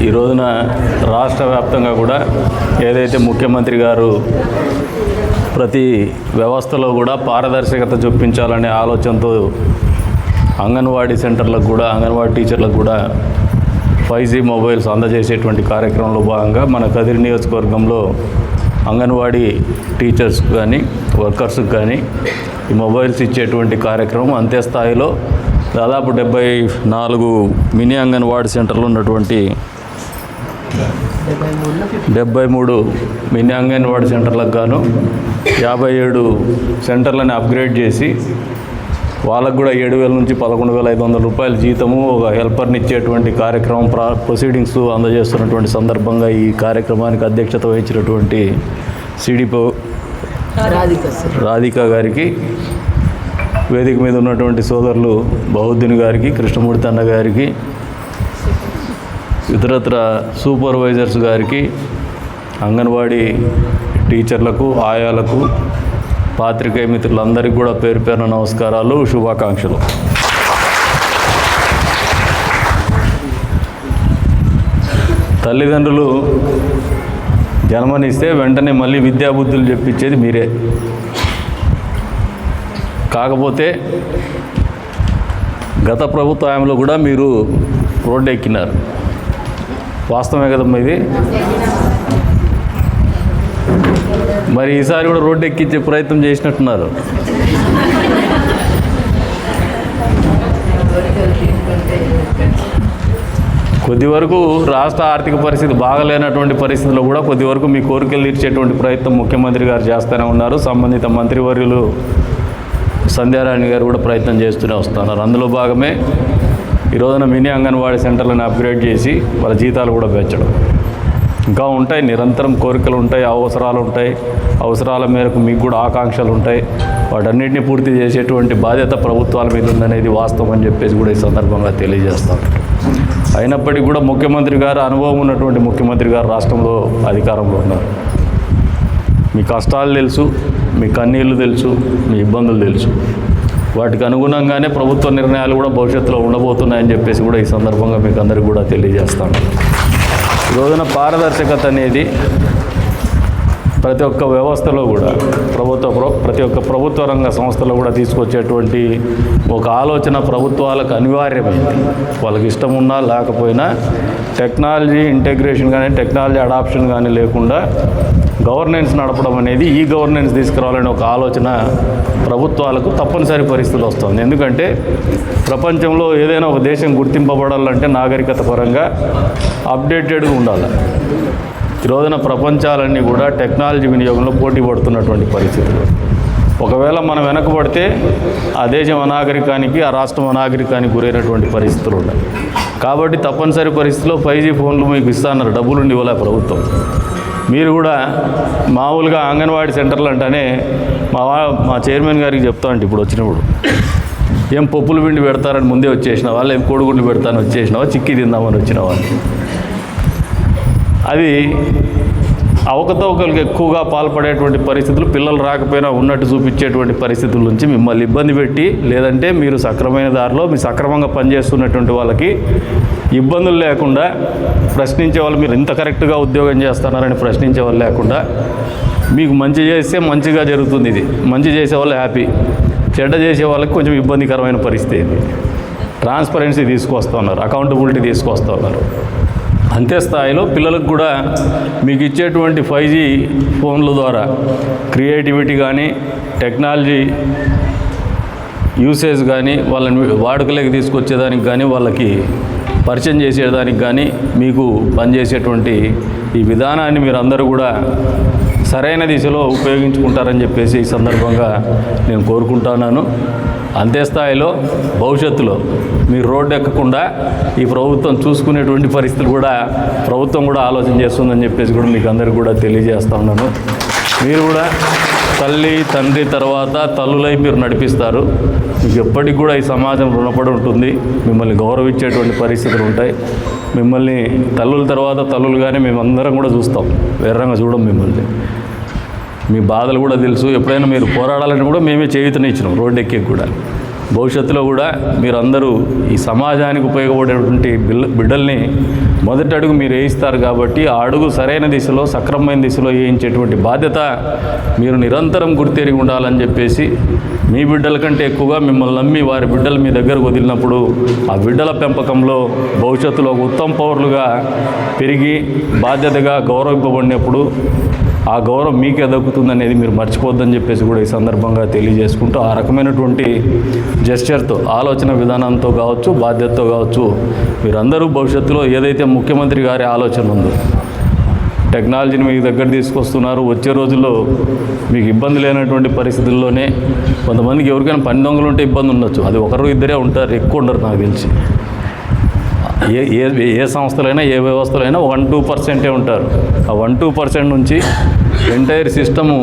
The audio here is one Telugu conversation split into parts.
ఈ రోజున రాష్ట్ర వ్యాప్తంగా కూడా ఏదైతే ముఖ్యమంత్రి గారు ప్రతి వ్యవస్థలో కూడా పారదర్శకత చూపించాలనే ఆలోచనతో అంగన్వాడీ సెంటర్లకు కూడా అంగన్వాడీ టీచర్లకు కూడా ఫైవ్ జీ మొబైల్స్ అందజేసేటువంటి కార్యక్రమంలో భాగంగా మన కదిరి నియోజకవర్గంలో అంగన్వాడీ టీచర్స్ కానీ వర్కర్స్కి కానీ ఈ మొబైల్స్ ఇచ్చేటువంటి కార్యక్రమం అంతే స్థాయిలో దాదాపు డెబ్బై నాలుగు మినీ అంగన్వాడీ సెంటర్లు ఉన్నటువంటి డెబ్బై మూడు మినీ అంగన్వాడీ సెంటర్లకు గాను యాభై ఏడు సెంటర్లను అప్గ్రేడ్ చేసి వాళ్ళకు కూడా ఏడు వేల నుంచి పదకొండు వేల ఐదు వందల రూపాయల జీతము ఒక హెల్పర్ని ఇచ్చేటువంటి కార్యక్రమం ప్రా ప్రొసీడింగ్స్ అందజేస్తున్నటువంటి సందర్భంగా ఈ కార్యక్రమానికి అధ్యక్షత వహించినటువంటి సిడిపో రాధిక రాధిక గారికి వేదిక మీద ఉన్నటువంటి సోదరులు బహుద్దీన్ గారికి కృష్ణమూర్తి అన్న గారికి ఇతరత్ర సూపర్వైజర్స్ గారికి అంగన్వాడీ టీచర్లకు ఆయాలకు పాత్రికేయ మిత్రులందరికీ కూడా పేరు పేరున నమస్కారాలు శుభాకాంక్షలు. తల్లిదండ్రులు జన్మనిస్తే వెంటనే మళ్ళీ విద్యాబుద్ధులు చెప్పించేది మీరే. కాకపోతే గత ప్రభుత్వ హయాంలో కూడా మీరు రోడ్డు ఎక్కినారు. వాస్తవమే కదమ్మా ఇది? మరి ఈసారి కూడా రోడ్డు ఎక్కించే ప్రయత్నం చేసినట్టున్నారు. కొద్ది వరకు రాష్ట్ర ఆర్థిక పరిస్థితి బాగలేనటువంటి పరిస్థితుల్లో కూడా కొద్ది వరకు మీ కోరికలు తీర్చేటువంటి ప్రయత్నం ముఖ్యమంత్రి గారు చేస్తూనే ఉన్నారు. సంబంధిత మంత్రివర్యులు సంధ్యారాణి గారు కూడా ప్రయత్నం చేస్తూనే వస్తున్నారు. అందులో భాగమే ఈ రోజున మినీ అంగన్వాడీ సెంటర్లను అప్గ్రేడ్ చేసి వాళ్ళ జీతాలు కూడా పెంచడం. ఇంకా ఉంటాయి నిరంతరం కోరికలు ఉంటాయి అవసరాలు ఉంటాయి. అవసరాల మేరకు మీకు కూడా ఆకాంక్షలు ఉంటాయి. వాటన్నిటిని పూర్తి చేసేటువంటి బాధ్యత ప్రభుత్వాల మీద ఉందనేది వాస్తవం అని చెప్పేసి కూడా ఈ సందర్భంగా తెలియజేస్తాను అయినప్పటికీ కూడా ముఖ్యమంత్రి గారు అనుభవం ఉన్నటువంటి ముఖ్యమంత్రి గారు రాష్ట్రంలో అధికారంలో ఉన్నారు. మీ కష్టాలు తెలుసు మీ కన్నీళ్ళు తెలుసు మీ ఇబ్బందులు తెలుసు. వాటికి అనుగుణంగానే ప్రభుత్వ నిర్ణయాలు కూడా భవిష్యత్తులో ఉండబోతున్నాయని చెప్పేసి కూడా ఈ సందర్భంగా మీకు అందరికీ కూడా తెలియజేస్తాను. ఈ రోజున పారదర్శకత అనేది ప్రతి ఒక్క వ్యవస్థలో కూడా ప్రభుత్వ ప్ర- ప్రతి ఒక్క ప్రభుత్వ రంగ సంస్థలో కూడా తీసుకొచ్చేటువంటి ఒక ఆలోచన ప్రభుత్వాలకు అనివార్యమైంది వాళ్ళకి ఇష్టం ఉన్నా లేకపోయినా టెక్నాలజీ ఇంటెగ్రేషన్ కానీ టెక్నాలజీ అడాప్షన్ కానీ లేకుండా గవర్నెన్స్ నడపడం అనేది ఈ గవర్నెన్స్ తీసుకురావాలనే ఒక ఆలోచన ప్రభుత్వాలకు తప్పనిసరి పరిస్థితి వస్తుంది. ఎందుకంటే ప్రపంచంలో ఏదైనా ఒక దేశం గుర్తింపబడాలంటే నాగరికత పరంగా అప్డేటెడ్గా ఉండాలి. ఈ రోజున ప్రపంచాలన్నీ కూడా టెక్నాలజీ వినియోగంలో పోటీ పడుతున్నటువంటి పరిస్థితులు. ఒకవేళ మనం వెనకబడితే ఆ దేశం అనాగరికానికి ఆ రాష్ట్రం అనాగరికానికి గురైనటువంటి పరిస్థితులు ఉన్నాయి. కాబట్టి తప్పనిసరి పరిస్థితిలో ఫైవ్ జీ ఫోన్లు మీకు ఇస్తాన్నారు డబ్బులు ఇవ్వలే ప్రభుత్వం. మీరు కూడా మామూలుగా అంగన్వాడీ సెంటర్లు అంటేనే మా మా చైర్మన్ గారికి చెప్తా అంటే ఇప్పుడు వచ్చినప్పుడు. ఏం పప్పులు పిండి పెడతారని ముందే వచ్చేసిన వాళ్ళు ఏం కోడిగుండు పెడతాను వచ్చేసినావా? చిక్కి తిందామని వచ్చిన వాళ్ళు అది అవకతవకలకు ఎక్కువగా పాల్పడేటువంటి పరిస్థితులు పిల్లలు రాకపోయినా ఉన్నట్టు చూపించేటువంటి పరిస్థితుల నుంచి మిమ్మల్ని ఇబ్బంది పెట్టి లేదంటే మీరు సక్రమైన దారిలో మీ సక్రమంగా పనిచేస్తున్నటువంటి వాళ్ళకి ఇబ్బందులు లేకుండా ప్రశ్నించే వాళ్ళు మీరు ఇంత కరెక్ట్గా ఉద్యోగం చేస్తున్నారని ప్రశ్నించే వాళ్ళు లేకుండా మీకు మంచి చేస్తే మంచిగా జరుగుతుంది ఇది. మంచి చేసే వాళ్ళు హ్యాపీ. చెడ్డ చేసే వాళ్ళకి కొంచెం ఇబ్బందికరమైన పరిస్థితి ట్రాన్స్పరెన్సీ తీసుకొస్తున్నారు అకౌంటబిలిటీ తీసుకొస్తున్నారు. అంతే స్థాయిలో పిల్లలకు కూడా మీకు ఇచ్చేటువంటి ఫైవ్ జీ ఫోన్ల ద్వారా క్రియేటివిటీ కానీ టెక్నాలజీ యూసేజ్ కానీ వాళ్ళని వాడుకలోకి తీసుకొచ్చేదానికి కానీ వాళ్ళకి పరిచయం చేసేదానికి కానీ మీకు పనిచేసేటువంటి ఈ విధానాన్ని మీరు అందరూ కూడా సరైన దిశలో ఉపయోగించుకుంటారని చెప్పేసి ఈ సందర్భంగా నేను కోరుకుంటున్నాను అంతే స్థాయిలో భవిష్యత్తులో మీరు రోడ్డు ఎక్కకుండా ఈ ప్రభుత్వం చూసుకునేటువంటి పరిస్థితులు కూడా ప్రభుత్వం కూడా ఆలోచన చేస్తుందని చెప్పేసి కూడా మీకు అందరికీ కూడా తెలియజేస్తా ఉన్నాను. మీరు కూడా తల్లి తండ్రి తర్వాత తల్లులై మీరు నడిపిస్తారు. మీకు ఎప్పటికి కూడా ఈ సమాజం రుణపడి ఉంటుంది. మిమ్మల్ని గౌరవించేటువంటి పరిస్థితులు ఉంటాయి. మిమ్మల్ని తల్లుల తర్వాత తల్లులుగానే మేమందరం కూడా చూస్తాం. వేరంగా చూడం మిమ్మల్ని. మీ బాధలు కూడా తెలుసు. ఎప్పుడైనా మీరు పోరాడాలని కూడా మేమే చేయుతనే ఇచ్చినాం రోడ్డు ఎక్కి కూడా. భవిష్యత్తులో కూడా మీరందరూ ఈ సమాజానికి ఉపయోగపడేటువంటి బిల్ల బిడ్డల్ని మొదటి అడుగు మీరు వేయిస్తారు కాబట్టి ఆ అడుగు సరైన దిశలో సక్రమమైన దిశలో వేయించేటువంటి బాధ్యత మీరు నిరంతరం గుర్తెరిగి ఉండాలని చెప్పేసి మీ బిడ్డల కంటే ఎక్కువగా మిమ్మల్ని నమ్మి వారి బిడ్డలు మీ దగ్గరకు వదిలినప్పుడు ఆ బిడ్డల పెంపకంలో భవిష్యత్తులో ఒక ఉత్తమ పౌరులుగా పెరిగి బాధ్యతగా గౌరవింపబడినప్పుడు ఆ గౌరవం మీకే దక్కుతుందనేది మీరు మర్చిపోద్దని చెప్పేసి కూడా ఈ సందర్భంగా తెలియజేసుకుంటూ ఆ రకమైనటువంటి జెస్చర్తో ఆలోచన విధానంతో కావచ్చు బాధ్యతతో కావచ్చు మీరందరూ భవిష్యత్తులో ఏదైతే ముఖ్యమంత్రి గారి ఆలోచన ఉందో టెక్నాలజీని మీకు దగ్గర తీసుకొస్తున్నారు వచ్చే రోజుల్లో మీకు ఇబ్బంది లేనటువంటి పరిస్థితుల్లోనే కొంతమందికి ఎవరికైనా పని దొంగలు ఉంటే ఇబ్బంది ఉండొచ్చు. అది ఒకరు ఇద్దరే ఉంటారు ఎక్కువ ఉండరు నాకు తెలిసి. ఏ ఏ ఏ సంస్థలైనా ఏ వ్యవస్థలైనా వన్ టూ పర్సెంటే ఉంటారు. ఆ వన్ టూ పర్సెంట్ నుంచి ఎంటైర్ సిస్టము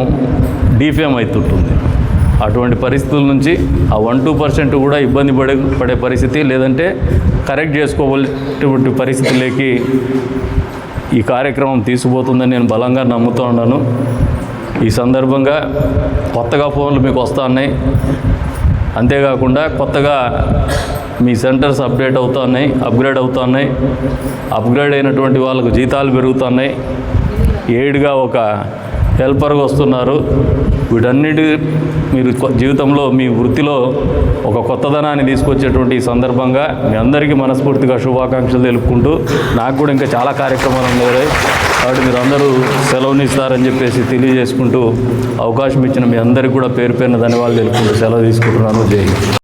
డీఫేమ్ అవుతుంటుంది అటువంటి పరిస్థితుల నుంచి ఆ వన్ టూ పర్సెంట్ కూడా ఇబ్బంది పడే పడే పరిస్థితి లేదంటే కరెక్ట్ చేసుకోవాల్సినటువంటి పరిస్థితులకి ఈ కార్యక్రమం తీసుకుపోతుందని నేను బలంగా నమ్ముతూ ఉన్నాను. ఈ సందర్భంగా కొత్తగా ఫోన్లు మీకు వస్తున్నాయి అంతేకాకుండా కొత్తగా మీ సెంటర్స్ అప్డేట్ అవుతున్నాయి అప్గ్రేడ్ అవుతున్నాయి. అప్గ్రేడ్ అయినటువంటి వాళ్ళకు జీతాలు పెరుగుతున్నాయి. ఏడుగా ఒక హెల్పర్గా వస్తున్నారు. వీటన్నిటి మీరు జీవితంలో మీ వృత్తిలో ఒక కొత్తదనాన్ని తీసుకొచ్చేటువంటి ఈ సందర్భంగా మీ అందరికీ మనస్ఫూర్తిగా శుభాకాంక్షలు తెలుపుకుంటూ నాకు కూడా ఇంకా చాలా కార్యక్రమాలు ఉన్నాయి. కాబట్టి మీరు అందరూ సెలవునిస్తారని చెప్పేసి తెలియజేసుకుంటూ అవకాశం ఇచ్చిన మీ అందరికీ కూడా పేరు పేరున ధన్యవాదాలు తెలుపుకుంటూ సెలవు తీసుకుంటున్నాను. జై